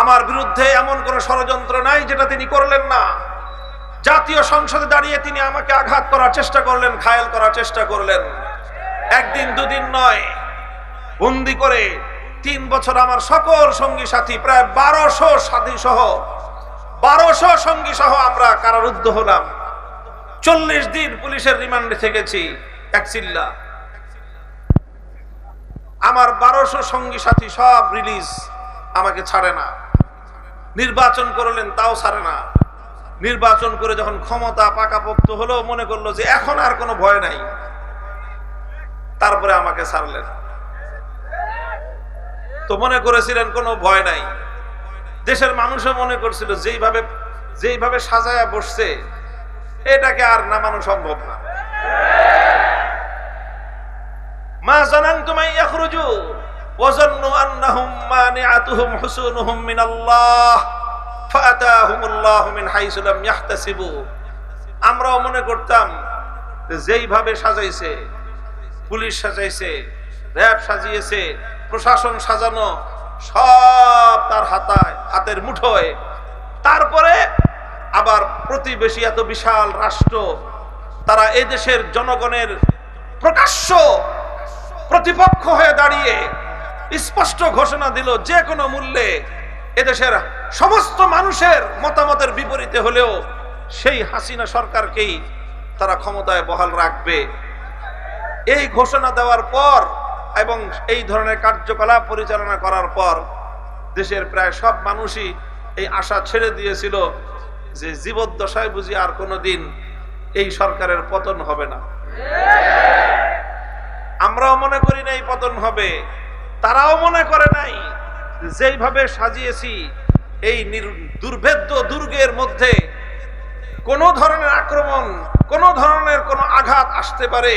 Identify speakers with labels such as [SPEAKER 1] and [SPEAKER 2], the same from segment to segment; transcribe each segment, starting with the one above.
[SPEAKER 1] আমার বিরুদ্ধে এমন কোন ষড়যন্ত্র নাই যেটা তিনি করলেন না। জাতীয় সংসদে দাঁড়িয়ে তিনি আমাকে আঘাত করার চেষ্টা করলেন, ঘায়েল করার চেষ্টা করলেন। একদিন দুদিন নয় বন্দি করে তিন বছর আমার সকল সঙ্গী সাথী, প্রায় বারোশো সাথী সহ, বারোশো সঙ্গী সহ আমরা কারারুদ্ধ হলাম। চল্লিশ দিন পুলিশের রিমান্ডে থেকেছি, এক চিল্লা আমার বারোশো সঙ্গী সাথী সব রিলিজ আমাকে ছাড়ে না। নির্বাচন করলেন, তাও ছাড়ে না। নির্বাচন করে যখন ক্ষমতা পাকাপোক্ত হলো, মনে করল যে এখন আর কোনো ভয় নাই। তারপরে আমাকে ছাড়লেন তো মনে করেছিলেন, কোনো ভয় নাই। দেশের মানুষও মনে করছিল, যেইভাবে যেইভাবে সাজায়া বসছে, এটাকে আর নামানো সম্ভব না। মা জানান তোমায় ইয়াখরুজু। ওয়া যান্নু আন্নাহুম মানিআতুহুম হুসুনুহুম মিনাল্লাহ, ফাআতাহুমুল্লাহু মিন হাইসু লাম ইয়াহতাসিবু। আমরাও মনে করতাম যেইভাবে সাজাইছে, পুলিশ সাজাইছে, র্যাব সাজিয়েছে, প্রশাসন সাজানো, সব তার হাতায়, হাতের মুঠোয়। তারপরে আবার প্রতিবেশী এত বিশাল রাষ্ট্র, তারা এই দেশের জনগণের প্রকাশ্য প্রতিপক্ষ হয়ে দাঁড়িয়ে স্পষ্ট ঘোষণা দিল, যে কোনো মূল্যে এদেশের সমস্ত মানুষের মতামতের বিপরীতে হলেও সেই হাসিনা সরকারকেই তারা ক্ষমতায় বহাল রাখবে। এই ঘোষণা দেওয়ার পর এবং এই ধরনের কার্যকলাপ পরিচালনা করার পর দেশের প্রায় সব মানুষই এই আশা ছেড়ে দিয়েছিল যে জীবদ্দশায় বুঝি আর কোনোদিন এই সরকারের পতন হবে না। আমরাও মনে করি না এই পতন হবে। তারাও মনে করে নাই যেইভাবে সাজিয়েছি, এই দুর্ভেদ্য দুর্গের মধ্যে কোনো ধরনের আক্রমণ, কোনো ধরনের কোনো আঘাত আসতে পারে,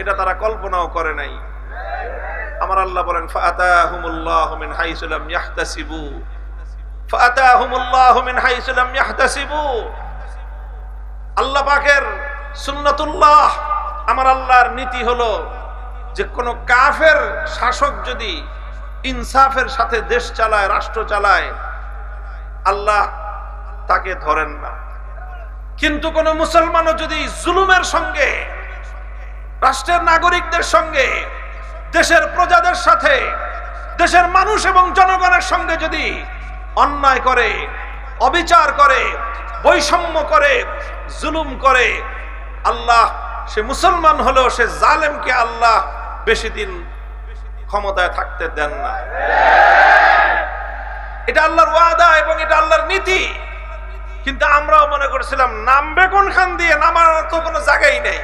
[SPEAKER 1] এটা তারা কল্পনাও করে নাই। আমার আল্লাহ বলেন আল্লাহ পাকের সুন্নাতুল্লাহ, আমার আল্লাহর নীতি হলো যে কোন কাফের শাসক যদি ইনসাফের সাথে দেশ চালায়, রাষ্ট্র চালায়, আল্লাহ তাকে ধরেন না। কিন্তু কোন মুসলমানও যদি জুলুমের সঙ্গে, রাষ্ট্রের নাগরিকদের সঙ্গে, দেশের প্রজাদের সাথে, দেশের মানুষ এবং জনগণের সঙ্গে যদি অন্যায় করে, অবিচার করে, বৈষম্য করে, জুলুম করে, আল্লাহ সে মুসলমান হলেও সে জালেমকে আল্লাহ বেশি দিন ক্ষমতায় থাকতে দেন না। এটা আল্লাহর ওয়াদা এবং এটা আল্লাহর নীতি। কিন্তু আমরাও মনে করছিলাম, নামবে কোনখান দিয়ে, নামার তো কোনো জায়গাই নেই।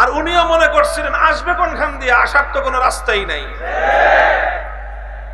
[SPEAKER 1] আর উনিও মনে করছিলেন, আসবে কোনখান দিয়ে, আসার তো কোনো রাস্তাই নাই।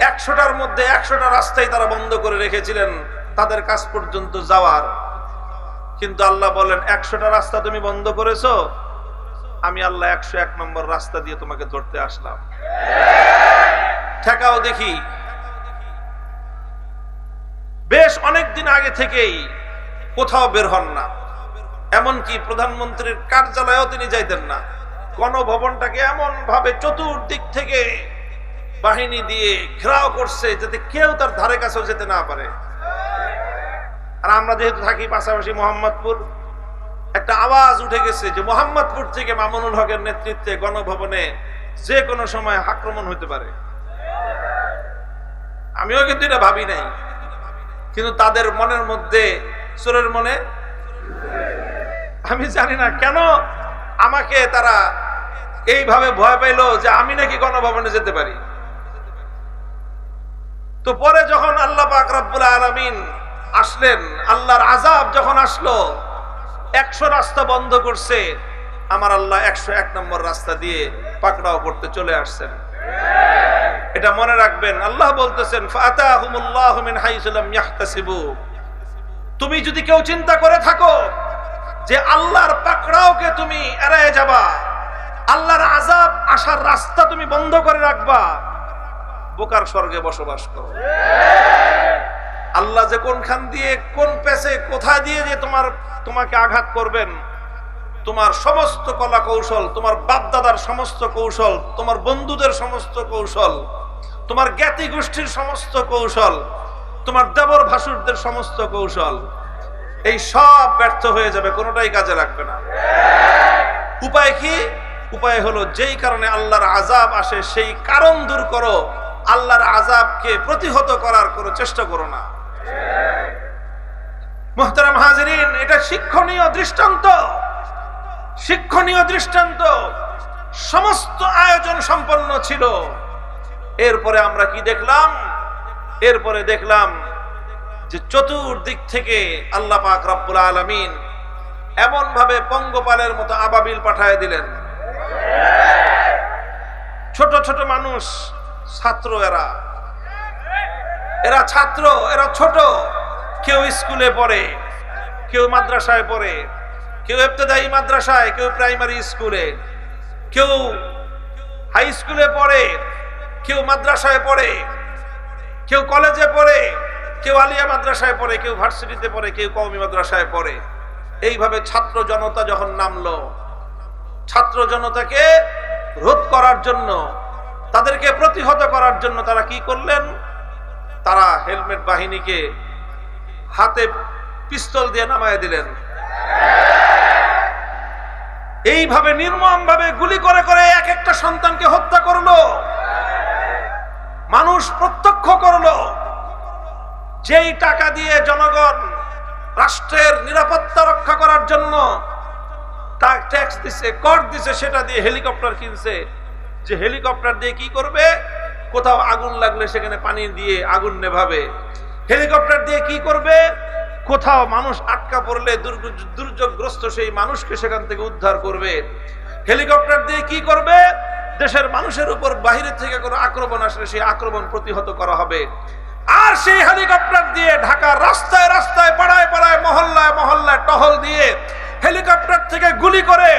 [SPEAKER 1] একশোটার মধ্যে একশোটা রাস্তাই তারা বন্ধ করে রেখেছিলেন, তাদের কাছ পর্যন্ত যাওয়ার। কিন্তু আল্লাহ বলেন, একশোটা রাস্তা তুমি বন্ধ করেছ আমি আল্লাহ একশো এক নম্বর রাস্তা দিয়ে তোমাকে ধরতে আসলাম। ঠেকাও দেখি। বেশ অনেক দিন আগে থেকেই কোথাও বের হন না। এমনকি প্রধানমন্ত্রীর কার্যালয়েও তিনি যাইতেন না। গণভবনটাকে এমন ভাবে চতুর্দিক থেকে বাহিনী দিয়ে ঘেরাও করছে যাতে কেউ তার ধারে কাছেও যেতে না পারে। আর আমরা যেহেতু থাকি পাশাপাশি মোহাম্মদপুর একটা আওয়াজ উঠে গেছে যে মোহাম্মদপুর থেকে মামুনুল হকের নেতৃত্বে গণভবনে যে কোনো সময় আক্রমণ হতে পারে। আমিও কিন্তু এটা ভাবি নাই। কিন্তু তাদের মনের মধ্যে চোরের মনে, আমি জানি না কেন আমাকে তারা এইভাবে ভয় পাইলো যে আমি নাকি গণভবনে যেতে পারি। তো পরে যখন আল্লাহ পাক আলামিন আসলেন, আল্লাহর আজাব যখন আসলো একশো রাস্তা বন্ধ করছে। আমার আল্লাহ একশো এক নম্বর রাস্তা দিয়ে পাকড়াও করতে চলে আসছেন। এটা মনে রাখবেন, আল্লাহ বলতেছেন তুমি যদি কেউ চিন্তা করে থাকো যে আল্লাহর পাকড়াওকে তুমি এড়ায় যাবা, আল্লাহর আজাব আসার রাস্তা তুমি বন্ধ করে রাখবা, বোকার স্বর্গে বসবাস করো। আল্লাহ যে কোনখান দিয়ে, কোন পেছে কোথায় দিয়ে যে তোমার, তোমাকে আঘাত করবেন, তোমার সমস্ত কলা কৌশল, তোমার বাপদাদার সমস্ত কৌশল, তোমার বন্ধুদের সমস্ত কৌশল, তোমার জ্ঞাতি গোষ্ঠীর সমস্ত কৌশল, তোমার দেবর ভাসুরদের সমস্ত কৌশল, এই সব ব্যর্থ হয়ে যাবে, কোনোটাই কাজে লাগবে না। উপায় কি? উপায় হলো যেই কারণে আল্লাহর আজাব আসে, সেই কারণ দূর করো। আল্লাহর আজাবকে প্রতিহত করার কোনো চেষ্টা করো না। মোহতারাম হাজিরিন, এটা শিক্ষণীয় দৃষ্টান্ত। শিক্ষণীয় দৃষ্টান্ত। সমস্ত আয়োজন সম্পন্ন ছিল। এরপরে আমরা কি দেখলাম? এরপরে দেখলাম যে চতুর্দিক থেকে আল্লাহ পাক রব্বুল আলমিন এমন ভাবে পঙ্গপালের মতো আবাবিল পাঠায় দিলেন। ছোট ছোট মানুষ, ছাত্র এরা। এরা ছাত্র, এরা ছোট। কেউ স্কুলে পড়ে, কেউ মাদ্রাসায় পড়ে, কেউ ইবতদায়ী মাদ্রাসায়, কেউ প্রাইমারি স্কুলে, কেউ হাই স্কুলে পড়ে, কেউ মাদ্রাসায় পড়ে, কেউ কলেজে পড়ে, কেউ আলিয়া মাদ্রাসায় পড়ে, কেউ ভার্সিটিতে পড়ে, কেউ কওমি মাদ্রাসায় পড়ে। এইভাবে ছাত্র জনতা যখন নামলো, ছাত্র জনতাকে রোধ করার জন্য, তাদেরকে প্রতিহত করার জন্য তারা কি করলেন? তারা হেলমেট বাহিনীকে হাতে পিস্তল দিয়ে নামায় দিলেন। এইভাবে নির্মম ভাবে গুলি করে করে এক একটা সন্তানকে হত্যা করল। মানুষ প্রত্যক্ষ করল, যেই টাকা দিয়ে জনগণ রাষ্ট্রের নিরাপত্তা রক্ষা করার জন্য ট্যাক্স দিছে, কর দিছে, সেটা দিয়ে হেলিকপ্টার কিনছে। যে হেলিকপ্টার দিয়ে কি করবে? কোথাও আগুন লাগলে সেখানে পানি দিয়ে আগুন নেভাবে। হেলিকপ্টার দিয়ে কি করবে? কোথাও মানুষ আটকা পড়লে দুর্যোগগ্রস্ত সেই মানুষকে সেখান থেকে উদ্ধার করবে। হেলিকপ্টার দিয়ে কি করবে? দেশের মানুষের উপর বাহিরে থেকে কোনো আক্রমণ আসলে সেই আক্রমণ প্রতিহত করা হবে। আর সেই হেলিকপ্টার দিয়ে ঢাকার রাস্তায় রাস্তায়, পাড়ায় পাড়ায়, মহল্লায় মহল্লায় টহল দিয়ে হেলিকপ্টার থেকে গুলি করে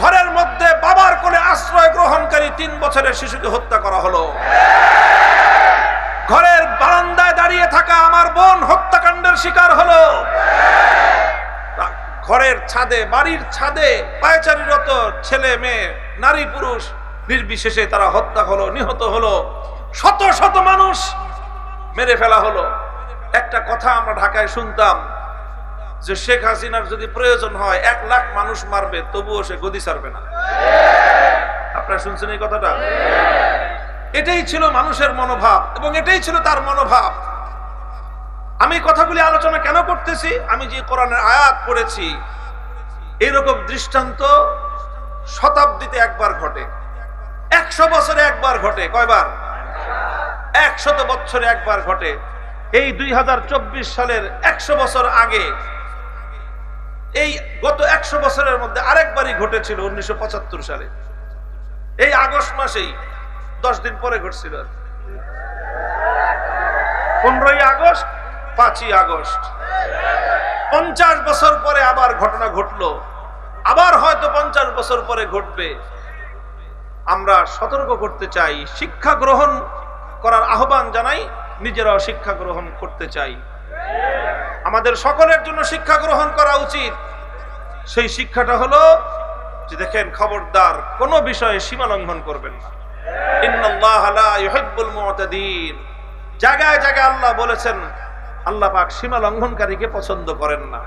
[SPEAKER 1] ঘরের মধ্যে বাবার কোলে আশ্রয় গ্রহণকারী তিন বছরের শিশুকে হত্যা করা হলো। থাকা আমার বোন হত্যাকাণ্ডের শিকার হলো। ঘরের ছাদে, বাড়ির ছাদে পায়চারিরত ছেলে, মেয়ে, নারী, পুরুষ নির্বিশেষে তারা হত্যা হলো, নিহত হলো। শত শত মানুষ মেরে ফেলা হলো। একটা কথা আমরা ঢাকায় শুনতাম যে শেখ হাসিনার যদি প্রয়োজন হয়, এক লাখ মানুষ মারবে, তবুও সে গদি ছাড়বে না। আপনারা শুনছেন এই কথাটা? এটাই ছিল মানুষের মনোভাব এবং এটাই ছিল তার মনোভাব। আমি কথাগুলি আলোচনা কেন করতেছি? আমি যে কোরআনের আয়াত পড়েছি, এরকম দৃষ্টান্ত শতাব্দীতে একবার ঘটে। একশো বছরে একবার ঘটে, কয়বার? একশত বছরে একবার ঘটে। এই দুই হাজার চব্বিশ সালের একশো বছর আগে, এই গত একশো বছরের মধ্যে আরেকবারই ঘটেছিল উনিশশো পঁচাত্তর সালে। এই আগস্ট মাসেই দশ দিন পরে ঘটছিল পনেরোই আগস্ট পাঁচই আগস্ট। পঞ্চাশ বছর পরে আবার ঘটনা ঘটলো। আবার হয়তো পঞ্চাশ বছর পরে ঘটবে। আমরা সতর্ক করতে চাই, শিক্ষা গ্রহণ করার আহ্বান জানাই, নিজেরাও শিক্ষা গ্রহণ করতে চাই। আমাদের সকলের জন্য শিক্ষা গ্রহণ করা উচিত। সেই শিক্ষাটা হলো যে দেখেন, খবরদার কোনো বিষয়ে সীমা লঙ্ঘন করবেন না। জায়গায় জায়গায় আল্লাহ বলেছেন আল্লাহ পাক সীমা লঙ্ঘনকারীকে পছন্দ করেন না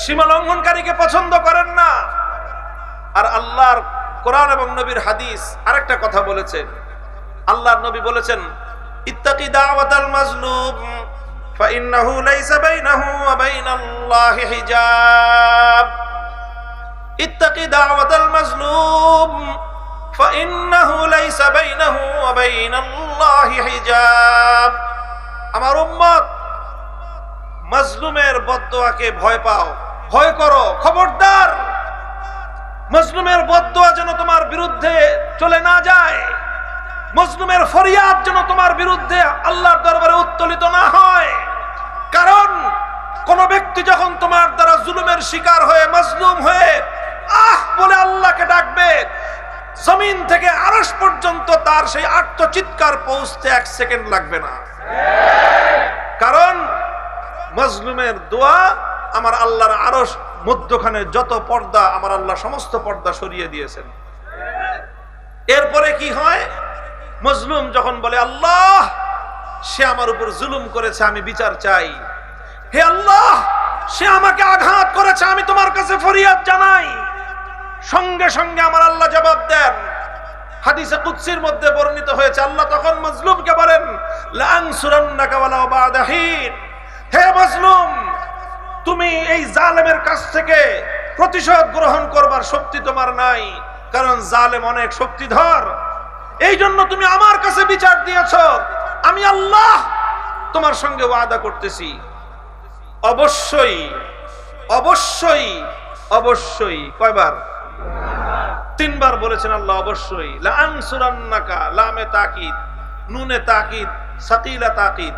[SPEAKER 1] সীমা লঙ্ঘনকারীকে পছন্দ করেন না আর আল্লাহর কোরআন এবং নবীর হাদিস আরেকটা কথা বলেছেন আল্লাহর নবী বলেছেন ইত্তাকি দাওয়াতাল মাজলুম فإنه ليس بينه وبين الله حجاب اتق دعوة المظلوم فإنه ليس بينه وبين الله حجاب আমার উম্মত মাজলুমের বদদোয়াকে ভয় পাও। ভয় করো, খবরদার! মজলুমের বদোয়া যেন তোমার বিরুদ্ধে চলে না যায়। মজলুমের ফরিয়াদ যেন তোমার বিরুদ্ধে আল্লাহর দরবারে উত্তোলিত না হয়। কারণ, কোন ব্যক্তি যখন তোমার দ্বারা জুলুমের শিকার হয়ে মজলুম হয়ে আহ বলে আল্লাহকে ডাকবে, জমিন থেকে আরস পর্যন্ত তার সেই আত্মচিৎকার পৌঁছতে এক সেকেন্ড লাগবে না। কারণ মজলুমের দোয়া আমার আল্লাহর আরস মধ্যখানে যত পর্দা আমার আল্লাহ সমস্ত পর্দা সরিয়ে দিয়েছেন। এরপরে কি হয়? মজলুম যখন বলে, আল্লাহ, সে আমার উপর জুলুম করেছে, আমি বিচার চাই। হে আল্লাহ, সে আমাকে আঘাত করেছে, আমি তোমার কাছে ফরিয়াদ জানাই। সঙ্গে সঙ্গে আমার আল্লাহ জবাব দেন। হাদিসে কুদসির মধ্যে বর্ণিত হয়েছে, আল্লাহ তখন মজলুমকে বলেন লাংসুরান্নাকা ওয়ালাউ বা'দা হিন। হে মজলুম তুমি এই জালেমের কাছ থেকে প্রতিশোধ গ্রহণ করবার শক্তি তোমার নাই, কারণ জালেম অনেক শক্তিধর। এই জন্য তুমি আমার কাছে বিচার দিয়েছ, আমি আল্লাহ তোমার সঙ্গে ওয়াদা করতেছি। অবশ্যই অবশ্যই অবশ্যই, কয়বার? তিনবার বলেছেন আল্লাহ, অবশ্যই। লামে তাকিদ, নুনে তাকিদ, সাকিলা তাকিদ।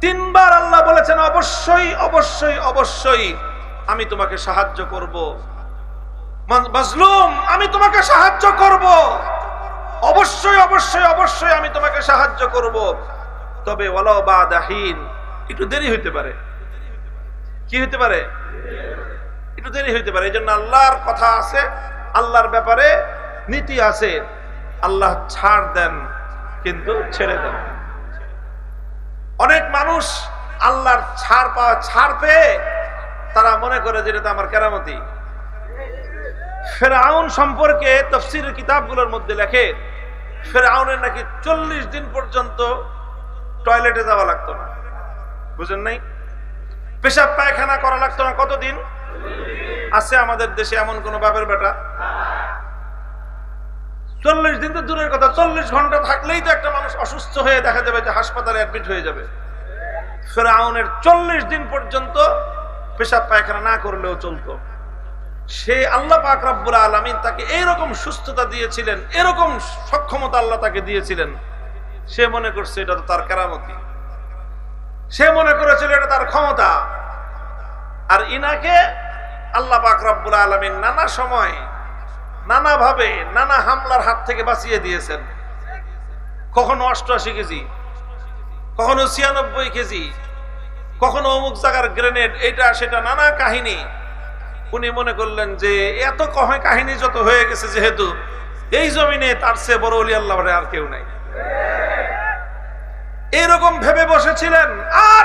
[SPEAKER 1] তিনবার আল্লাহ বলেছেন, অবশ্যই অবশ্যই অবশ্যই আমি তোমাকে সাহায্য করব। মাজলুম, আমি তোমাকে সাহায্য করব। অবশ্যই অবশ্যই অবশ্যই আমি তোমাকে সাহায্য করব। তবে ওয়ালাও বাদাহীন একটু দেরি হইতে পারে। কি হইতে পারে? একটু দেরি হইতে পারে। এই জন্য আল্লাহর কথা আছে, আল্লাহর ব্যাপারে নীতি আছে। আল্লাহ ছাড় দেন, কিন্তু ছেড়ে দেন। অনেক মানুষ আল্লাহর ছাড় পাওয়া ছাড় পেয়ে তারা মনে করে যে এটা তো আমার কেরামতি। ফেরাউন সম্পর্কে তফসিরের কিতাবগুলোর মধ্যে লেখে, ফেরাউনের নাকি চল্লিশ দিন পর্যন্ত টয়লেটে যাওয়া লাগতো না। বুঝেন নাই? পেশাব পায়খানা করা লাগতো না কতদিন? আছে আমাদের দেশে এমন কোন বাপের বেটা? চল্লিশ দিন তো দূরের কথা, চল্লিশ ঘণ্টা থাকলেই তো একটা মানুষ অসুস্থ হয়ে দেখা যাবে যে হাসপাতালে অ্যাডমিট হয়ে যাবে। ফেরাউনের চল্লিশ দিন পর্যন্ত পেশাব পায়খানা না করলেও চলতো। সে আল্লাহ পাক রব্বুল আলমিন তাকে এইরকম সুস্থতা দিয়েছিলেন, এরকম সক্ষমতা আল্লাহ তাকে দিয়েছিলেন। সে মনে করছে এটা তো তার কেরামতি। সে মনে করেছিল এটা তার ক্ষমতা। আর ইনাকে আল্লাহ পাক রব্বুল আলমিন নানা সময় নানা ভাবে নানা হামলার হাত থেকে বাঁচিয়ে দিয়েছেন। কখনো অষ্টআশি কেজি, কখনো ছিয়ানব্বই কেজি, কখনো অমুক জায়গার গ্রেনেড, এটা সেটা নানা কাহিনী। উনি মনে করলেন যে এত কহে কাহিনী যত হয়ে গেছে যেহেতু, এই জমিনে তার চেয়ে বড় অলি আল্লাহ আর কেউ নাই। এরকম ভেবে বসেছিলেন, আর